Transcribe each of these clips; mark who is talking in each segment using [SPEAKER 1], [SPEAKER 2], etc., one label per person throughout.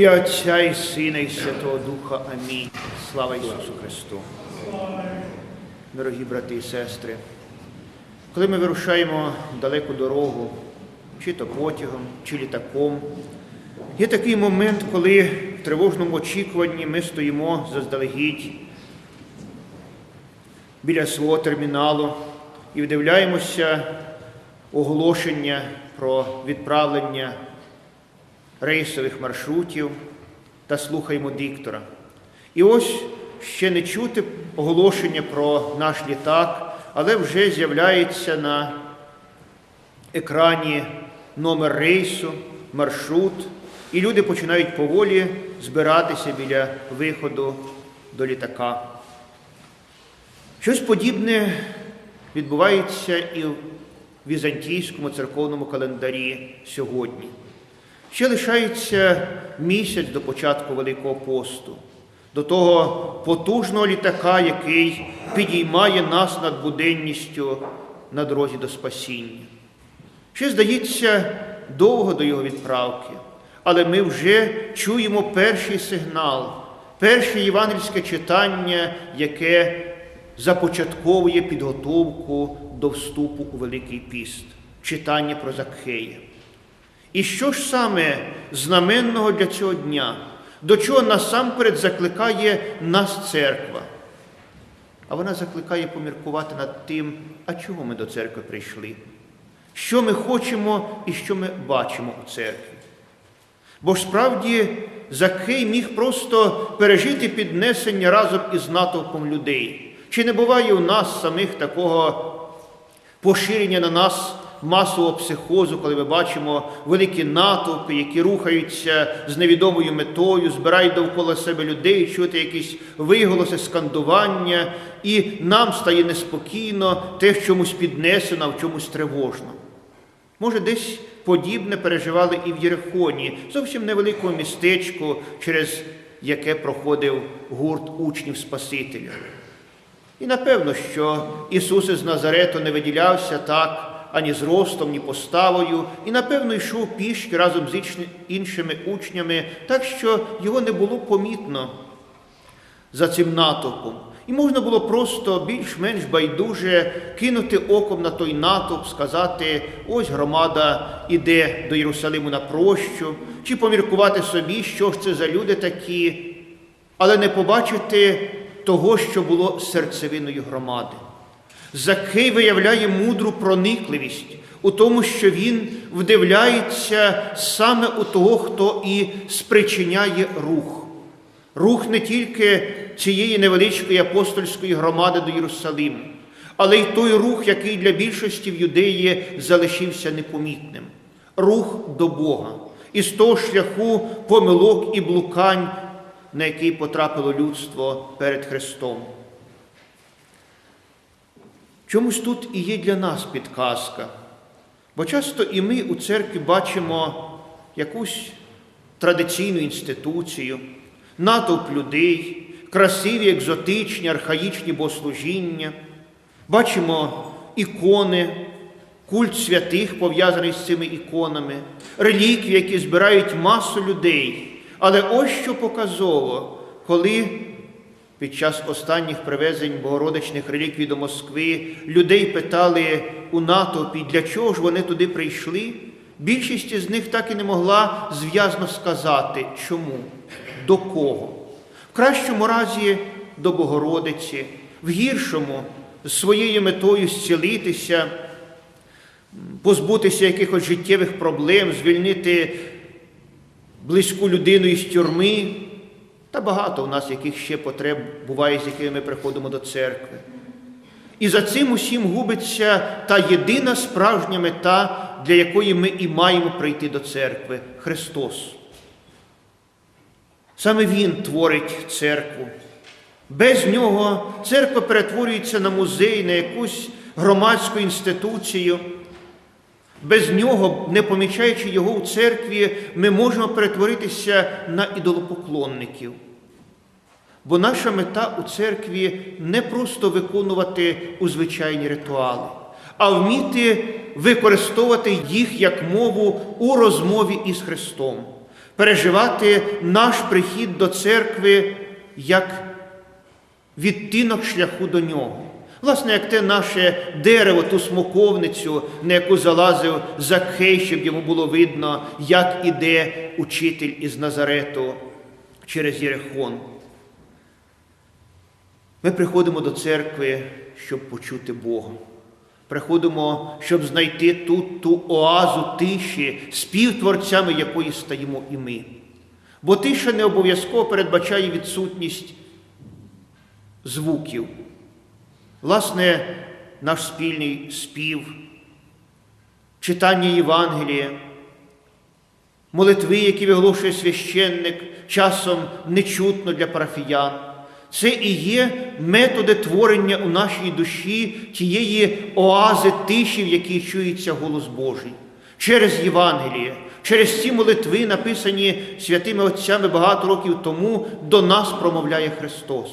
[SPEAKER 1] ім'я Отця і Сина, і Святого Духа. Амінь. Слава Ісусу Христу. Дорогі брати і сестри, коли ми вирушаємо далеку дорогу, чи то потягом, чи літаком, є такий момент, коли в тривожному очікуванні ми стоїмо заздалегідь біля свого терміналу і вдивляємося оголошення про відправлення рейсових маршрутів та слухаємо диктора. І ось ще не чути оголошення про наш літак, але вже з'являється на екрані номер рейсу, маршрут, і люди починають поволі збиратися біля виходу до літака. Щось подібне відбувається і в візантійському церковному календарі сьогодні. Ще лишається місяць до початку Великого посту, до того потужного літака, який підіймає нас над буденністю на дорозі до спасіння. Ще здається довго до його відправки, але ми вже чуємо перший сигнал, перше євангельське читання, яке започатковує підготовку до вступу у Великий піст, читання про Закхея. І що ж саме знаменного для цього дня, до чого насамперед закликає нас церква? А вона закликає поміркувати над тим, а чого ми до церкви прийшли, що ми хочемо і що ми бачимо у церкві. Бо ж справді Закхей міг просто пережити піднесення разом із натовпом людей. Чи не буває у нас самих такого поширення на нас масового психозу, коли ми бачимо великі натовпи, які рухаються з невідомою метою, збирають довкола себе людей, чути якісь виголоси, скандування, і нам стає неспокійно, те в чомусь піднесено, в чомусь тривожно. Може, десь подібне переживали і в Єрихоні, зовсім невеликому містечку, через яке проходив гурт учнів Спасителя. І напевно, що Ісус із Назарету не виділявся так ані зростом, ні поставою, і, напевно, йшов пішки разом з іншими учнями, так що його не було помітно за цим натовпом. І можна було просто більш-менш байдуже кинути оком на той натовп, сказати, ось громада іде до Єрусалиму на прощу, чи поміркувати собі, що ж це за люди такі, але не побачити того, що було серцевиною громади. Закей виявляє мудру проникливість у тому, що він вдивляється саме у того, хто і спричиняє рух. Рух не тільки цієї невеличкої апостольської громади до Єрусалиму, але й той рух, який для більшості в юдеї залишився непомітним рух до Бога. І з того шляху помилок і блукань, на який потрапило людство перед Христом. Чомусь тут і є для нас підказка, бо часто і ми у церкві бачимо якусь традиційну інституцію, натовп людей, красиві, екзотичні, архаїчні богослужіння, бачимо ікони, культ святих, пов'язаний з цими іконами, реліквії, які збирають масу людей. Але ось що показово, коли під час останніх привезень богородичних реліквій до Москви людей питали у натовпі, для чого ж вони туди прийшли. Більшість з них так і не могла зв'язно сказати, чому, до кого. В кращому разі до Богородиці, в гіршому з своєю метою зцілитися, позбутися якихось життєвих проблем, звільнити близьку людину із тюрми. Та багато у нас яких ще потреб буває, з якими ми приходимо до церкви. І за цим усім губиться та єдина справжня мета, для якої ми і маємо прийти до церкви Христос. Саме Він творить церкву. Без нього церква перетворюється на музей, на якусь громадську інституцію. Без нього, не помічаючи його у церкві, ми можемо перетворитися на ідолопоклонників. Бо наша мета у церкві не просто виконувати у звичайні ритуали, а вміти використовувати їх як мову у розмові із Христом, переживати наш прихід до церкви як відтинок шляху до нього. Власне, як те наше дерево, ту смоковницю, на яку залазив Закхей, щоб йому було видно, як іде учитель із Назарету через Єрехон. Ми приходимо до церкви, щоб почути Бога. Приходимо, щоб знайти тут ту оазу тиші, співтворцями якої стаємо і ми. Бо тиша не обов'язково передбачає відсутність звуків. Власне, наш спільний спів, читання Євангелія, молитви, які виголошує священник, часом нечутно для парафіян. Це і є методи творення у нашій душі тієї оази тиші, в якій чується голос Божий. Через Євангеліє, через ці молитви, написані святими отцями багато років тому, до нас промовляє Христос.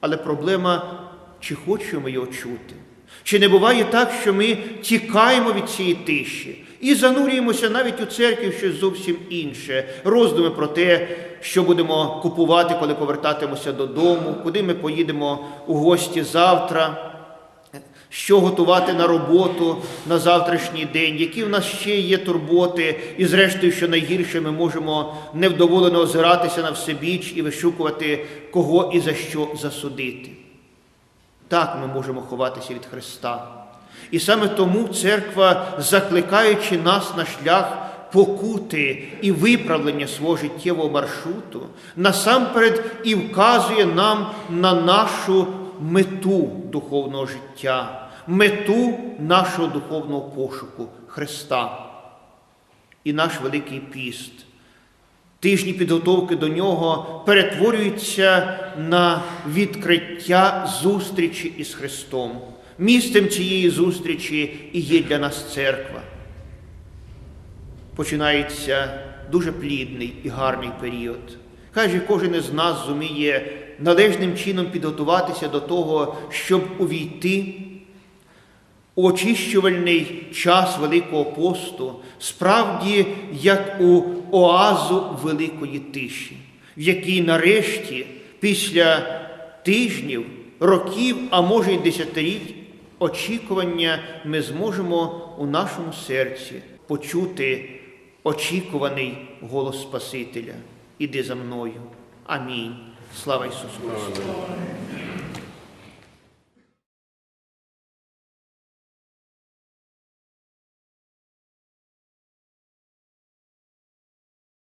[SPEAKER 1] Але проблема, чи хочемо його чути? Чи не буває так, що ми тікаємо від цієї тиші і занурюємося навіть у церкві в щось зовсім інше, роздуми про те, що будемо купувати, коли повертатимося додому, куди ми поїдемо у гості завтра, що готувати на роботу на завтрашній день, які в нас ще є турботи, і, зрештою, що найгірше, ми можемо невдоволено озиратися на всебіч і вишукувати, кого і за що засудити. Так ми можемо ховатися від Христа. І саме тому церква, закликаючи нас на шлях покути і виправлення свого життєвого маршруту, насамперед і вказує нам на нашу мету духовного життя, мету нашого духовного пошуку Христа. І наш Великий піст. Тижні підготовки до нього перетворюються на відкриття зустрічі із Христом. Місцем цієї зустрічі і є для нас церква. Починається дуже плідний і гарний період. Хай же кожен із нас зуміє належним чином підготуватися до того, щоб увійти у очищувальний час Великого посту, справді як у оазу великої тиші, в якій нарешті, після тижнів, років, а може й десятиліть очікування, ми зможемо у нашому серці почути очікуваний голос Спасителя. Іди за мною. Амінь. Слава Ісусу Христу!